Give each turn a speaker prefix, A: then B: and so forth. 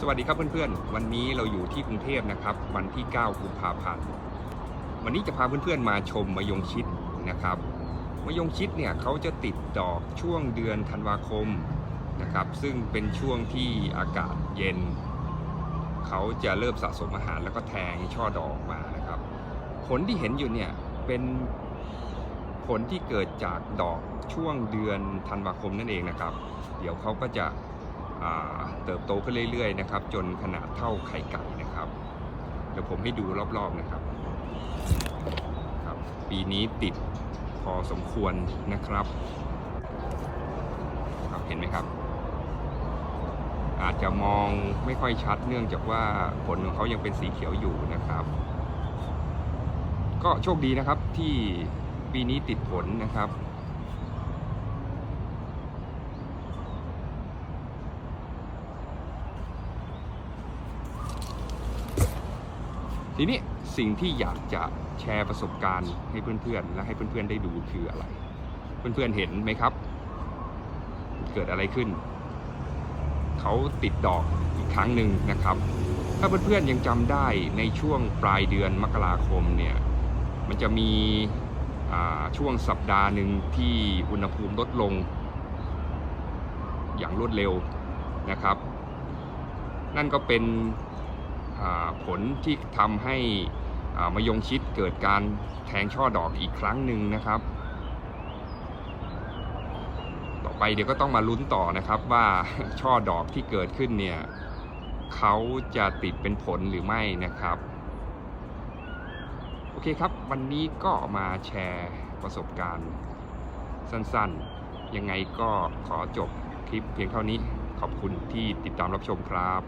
A: สวัสดีครับเพื่อนๆ วันนี้เราอยู่ที่กรุงเทพนะครับ วันที่ 9 กุมภาพันธ์ วันนี้จะพาเพื่อนๆมาชมมะยงชิดนะครับ มะยงชิดเนี่ยเขาจะติดดอกช่วงเดือนธันวาคมนะครับ ซึ่งเป็นช่วงที่อากาศเย็น เขาจะเริ่มสะสมอาหารแล้วก็แทงช่อดอกมานะครับ ผลที่เห็นอยู่เนี่ยเป็นผลที่เกิดจากดอกช่วงเดือนธันวาคมนั่นเองนะครับ เดี๋ยวเขาก็จะ เติบโตขึ้นเรื่อยๆนะครับ จนขนาดเท่าไข่ไก่นะครับเดี๋ยวผมให้ดูรอบๆนะครับครับ ปีนี้ติดพอสมควรนะครับครับเห็นไหมครับ อาจจะมองไม่ค่อยชัดเนื่องจากว่าผลของเขายังเป็นสีเขียวอยู่นะครับ ก็โชคดีนะครับที่ปีนี้ติดผลนะครับ ทีนี้สิ่งที่อยากจะแชร์ประสบการณ์ให้เพื่อนๆ และให้เพื่อนๆได้ดูคืออะไร เพื่อนๆเห็นไหมครับ เกิดอะไรขึ้น เขาติดดอกอีกครั้งหนึ่งนะครับ ถ้าเพื่อนๆยังจำได้ในช่วงปลายเดือนมกราคมเนี่ยมันจะมีช่วงสัปดาห์หนึ่งที่อุณหภูมิลดลง อย่างรวดเร็วนะครับ นั่นก็เป็น ผลที่ทำให้อ่ามะยงชิดเกิดการแทงช่อดอกอีกครั้งหนึ่งนะครับ ต่อไปเดี๋ยวก็ต้องมาลุ้นต่อนะครับว่าช่อดอกที่เกิดขึ้นเนี่ยเขาจะติดเป็นผลหรือไม่นะครับ โอเคครับ วันนี้ก็มาแชร์ประสบการณ์สั้นๆ ยังไงก็ขอจบคลิปเพียงเท่านี้ขอบคุณที่ติดตามรับชมครับ